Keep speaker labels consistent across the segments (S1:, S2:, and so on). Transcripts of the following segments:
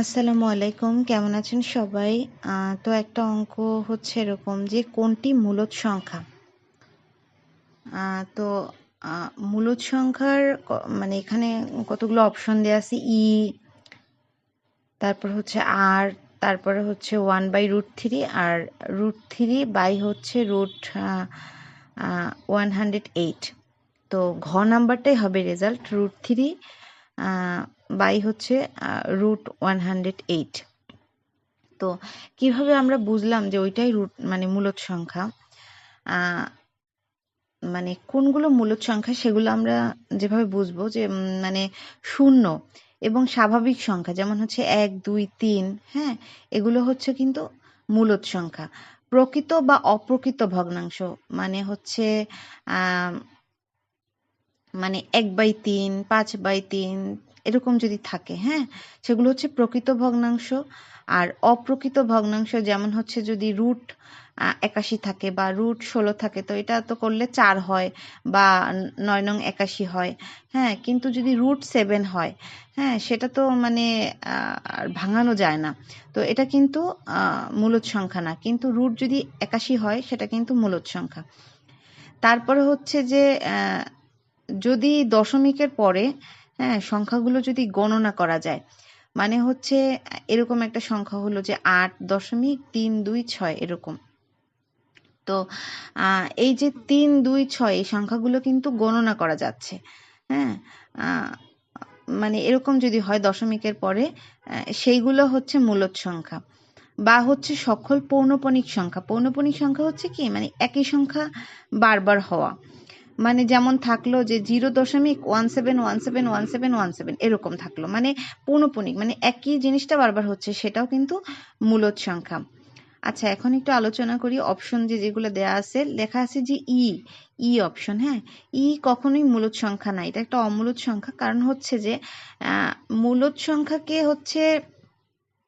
S1: আসসালামু আলাইকুম, কেমন আছেন সবাই? তো একটা অঙ্ক হচ্ছে এরকম যে কোনটি মূলদ সংখ্যা? তো মূলদ সংখ্যার মানে এখানে কতগুলো অপশন দেওয়া আছে? ই তারপর হচ্ছে আর তারপরে হচ্ছে ওয়ান বাই রুট থ্রি আর রুট থ্রি বাই হচ্ছে রুট ওয়ান হান্ড্রেড এইট তো, ঘ নাম্বারটাই হবে রেজাল্ট রুট থ্রি বাই হচ্ছে রুট ওয়ান হান্ড্রেড এইট তো কীভাবে আমরা বুঝলাম যে ওইটাই রুট মানে মূলত সংখ্যা? মানে কোনগুলো মূলত সংখ্যা সেগুলো আমরা যেভাবে বুঝব যে মানে শূন্য এবং স্বাভাবিক সংখ্যা, যেমন হচ্ছে এক, দুই, তিন হ্যাঁ এগুলো হচ্ছে কিন্তু মূলত সংখ্যা। প্রকৃত বা অপ্রকৃত ভগ্নাংশ মানে হচ্ছে মানে এক বাই তিন, পাঁচ বাই তিন, এরকম যদি থাকে হ্যাঁ? সেগুলো হচ্ছে প্রকৃত ভগ্নাংশ। আর অপ্রকৃত ভগ্নাংশ যেমন হচ্ছে যদি রুট একাশি থাকে বা রুট ষোলো থাকে, তো এটা তো করলে চার হয় বা নয় নং একাশি হয় হ্যাঁ? কিন্তু যদি রুট সেভেন হয় হ্যাঁ? সেটা তো মানে ভাঙানো যায় না। তো এটা কিন্তু মূলদ সংখ্যা না। কিন্তু রুট যদি একাশি হয়, সেটা কিন্তু মূলদ সংখ্যা। তারপরে হচ্ছে যে যদি দশমিকের পরে হ্যাঁ সংখ্যাগুলো যদি গণনা করা যায় মানে হচ্ছে এরকম একটা সংখ্যা হলো যে আট দশমিক তিন দুই ছয় এরকম। তো এই যে তিন দুই ছয় এই সংখ্যাগুলো কিন্তু গণনা করা যাচ্ছে হ্যাঁ মানে এরকম যদি হয় দশমিকের পরে সেইগুলো হচ্ছে মূলত সংখ্যা। বা হচ্ছে সকল পৌনপণিক সংখ্যা। পৌনপণিক সংখ্যা হচ্ছে কি? মানে একই সংখ্যা বারবার হওয়া। মানে যেমন থাকল যে জিরো দশমিক one seven one seven one seven one seven এরকম থাকল। মানে পৌনপণিক মানে একই জিনিসটা বারবার হচ্ছে, সেটাও কিন্তু মূলদ সংখ্যা। আচ্ছা এখন একটু আলোচনা করি অপশন যে যেগুলো দেয়া আছে। লেখা আছে যে ই ই অপশন হ্যাঁ? ই কখনোই মূলদ সংখ্যা না, এটা একটা অমূলদ সংখ্যা। কারণ হচ্ছে যে মূলদ সংখ্যাকে হচ্ছে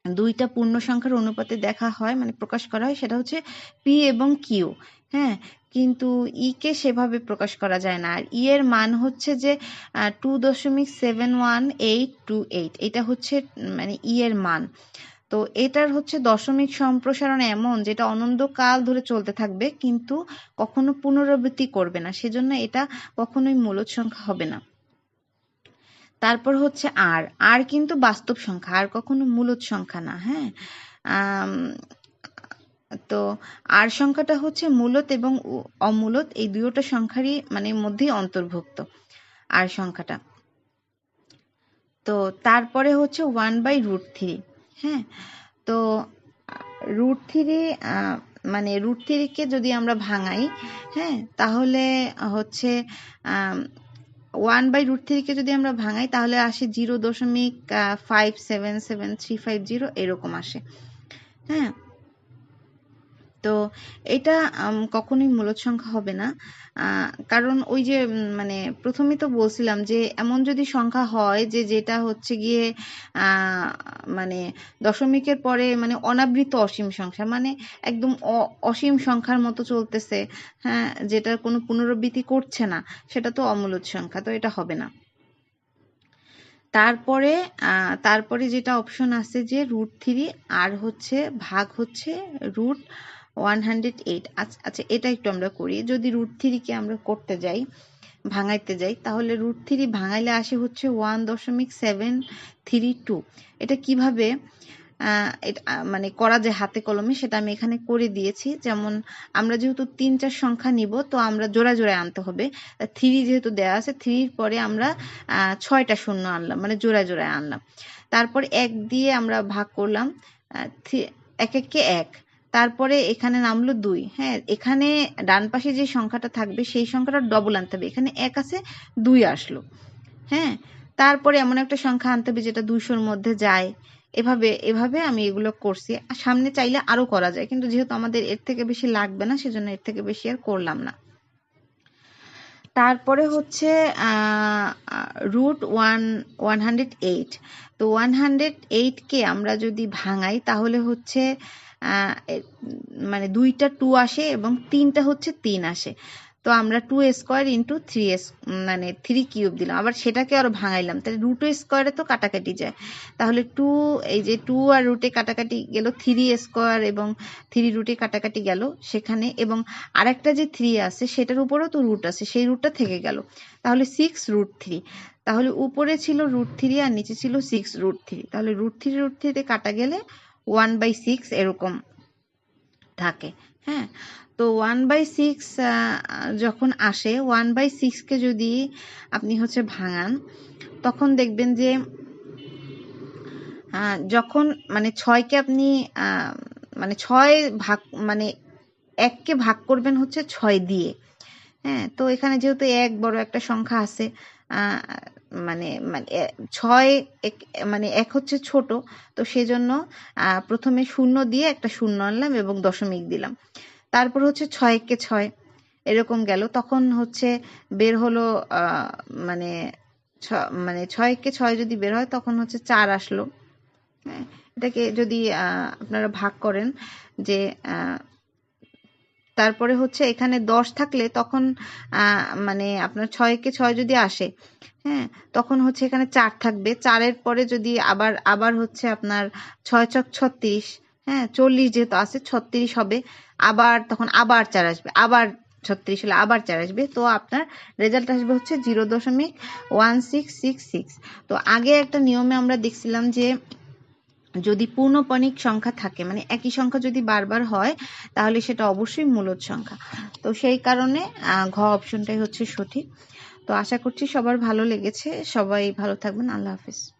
S1: দুইটা পূর্ণ সংখ্যার অনুপাতে দেখা হয় মানে প্রকাশ করা হয়, সেটা হচ্ছে পি এবং কিউ হ্যাঁ? কিন্তু ই কে সেভাবে প্রকাশ করা যায় না। আর ই এর মান হচ্ছে যে টু দশমিক seven one eight two eight এটা হচ্ছে মানে ই এর মান। তো এটার হচ্ছে দশমিক সম্প্রসারণ এমন যেটা অনন্তকাল ধরে চলতে থাকবে, কিন্তু কখনো পুনরাবৃত্তি করবে না। সেজন্য এটা কখনোই মূলদ সংখ্যা হবে না। তারপর হচ্ছে আর আর কিন্তু বাস্তব সংখ্যা, আর কখনো মূলদ সংখ্যা না হ্যাঁ? তো আর সংখ্যাটা হচ্ছে মূলত এবং অমূলত এই দুইটা সংখ্যারই মানে মধ্যেই অন্তর্ভুক্ত আর সংখ্যাটা। তো তারপরে হচ্ছে ওয়ান বাই রুট থ্রি হ্যাঁ? তো রুট থ্রি মানে রুট থ্রিকে যদি আমরা ভাঙাই হ্যাঁ? তাহলে হচ্ছে ওয়ান বাই রুট থ্রিকে যদি আমরা ভাঙাই, তাহলে আসে জিরো দশমিক five seven seven three five zero এরকম আসে হ্যাঁ? তো এটা কখনোই মূলদ সংখ্যা হবে না। কারণ ওই যে মানে প্রথমে তো বলছিলাম যে, এমন যদি সংখ্যা হয় যে, যেটা হচ্ছে গিয়ে মানে দশমিকের পরে মানে অনাবৃত অসীম সংখ্যা মানে একদম অসীম সংখ্যার মতো চলতেছে হ্যাঁ যেটার কোনো পুনরাবৃত্তি করছে না, সেটা তো অমূলদ সংখ্যা, তো এটা হবে না। তারপরে তারপরে যেটা অপশন আছে যে রুট থ্রি আর হচ্ছে, ভাগ হচ্ছে রুট ওয়ান হান্ড্রেড এইট আচ্ছা এটা একটু আমরা করি। যদি রুট থ্রিকে আমরা করতে যাই, ভাঙাইতে যাই, তাহলে রুট থ্রি ভাঙাইলে আসে হচ্ছে ওয়ান দশমিক সেভেন থ্রি টু এটা কীভাবে মানে করা যায় হাতে কলমে, সেটা আমি এখানে করে দিয়েছি। যেমন, আমরা যেহেতু তিন চার সংখ্যা নিব, তো আমরা জোড়া জোড়ায় আনতে হবে। থ্রি যেহেতু দেওয়া আছে থ্রির পরে আমরা ছয়টা শূন্য আনলাম মানে জোড়ায় জোড়ায় আনলাম। তারপর এক দিয়ে আমরা ভাগ করলাম এক, এককে এক। তারপরে এখানে নামলো দুই। হ্যাঁ এখানে ডান পাশে যে সংখ্যাটা থাকবে, সেই সংখ্যাটা ডবল আনতে হবে। এখানে এক আছে, দুই আসলো। হ্যাঁ তারপরে এমন একটা সংখ্যা আনতে হবে যেটা দুইশোর মধ্যে যায়। এভাবে এভাবে আমি এগুলো করছি। আর সামনে চাইলে আরও করা যায়, কিন্তু যেহেতু আমাদের এর থেকে বেশি লাগবে না, সেজন্য এর থেকে বেশি আর করলাম না। তারপরে হচ্ছে root one one hundred eight তো ওয়ান হান্ড্রেড এইটকে আমরা যদি ভাঙাই, তাহলে হচ্ছে মানে দুইটা টু আসে এবং তিনটা হচ্ছে তিন আসে। তো আমরা টু স্কোয়ার ইন্টু থ্রি মানে থ্রি কিউব দিলাম। আবার সেটাকে আরও ভাঙাইলাম। তাহলে রুট স্কোয়ারে তো কাটাকাটি যায়। তাহলে টু এই যে টু আর রুটে কাটাকাটি গেল থ্রি স্কোয়ার এবং থ্রি রুটে কাটাকাটি গেল সেখানে এবং আরেকটা যে থ্রি আছে সেটার উপরেও তো রুট আছে। সেই রুটটা থেকে গেল। তাহলে সিক্স রুট থ্রি তাহলে উপরে ছিল রুট থ্রি আর নিচে ছিল সিক্স রুট থ্রি তাহলে রুট থ্রি রুট থ্রিতে কাটা গেলে ওয়ান বাই সিক্স এরকম থাকে হ্যাঁ? তো ওয়ান বাই সিক্স যখন আসে, ওয়ান বাই সিক্সকে যদি আপনি হচ্ছে ভাঙান, তখন দেখবেন যে যখন মানে ছয়কে আপনি মানে ছয় ভাগ মানে এককে ভাগ করবেন হচ্ছে ছয় দিয়ে হ্যাঁ? তো এখানে যেহেতু এক বড় একটা সংখ্যা আছে মানে মানে ছয় এক মানে এক হচ্ছে ছোট, তো সেজন্য প্রথমে শূন্য দিয়ে একটা শূন্য আনলাম এবং দশমিক দিলাম। তারপর হচ্ছে ছয় কে ছয়, এরকম গেল। তখন হচ্ছে বের হলো মানে মানে ছয় কে ছয় যদি বের হয়, তখন হচ্ছে চার আসলো। হ্যাঁ এটাকে যদি আপনারা ভাগ করেন যে তারপরে হচ্ছে এখানে দশ থাকলে তখন মানে আপনার ছয়কে ছয় যদি আসে হ্যাঁ তখন হচ্ছে এখানে চার থাকবে। চারের পরে যদি আবার আবার হচ্ছে আপনার ছয় চক ছত্রিশ হ্যাঁ চল্লিশ যেহেতু আছে, ছত্রিশ হবে, আবার তখন আবার চার আসবে, আবার ছত্রিশ হলে আবার চার আসবে, তো আপনার রেজাল্ট আসবে হচ্ছে জিরো দশমিক ওয়ান সিক্স সিক্স সিক্স। তো আগে একটা নিয়মে আমরা দেখছিলাম যে যদি পূর্ণপণিক সংখ্যা থাকে মানে একই সংখ্যা যদি বারবার হয়, তাহলে সেটা অবশ্যই মূলদ সংখ্যা। তো সেই কারণে ঘ অপশনটাই হচ্ছে সঠিক। তো আশা করছি সবার ভালো লেগেছে। সবাই ভালো থাকবেন। আল্লাহ হাফিজ।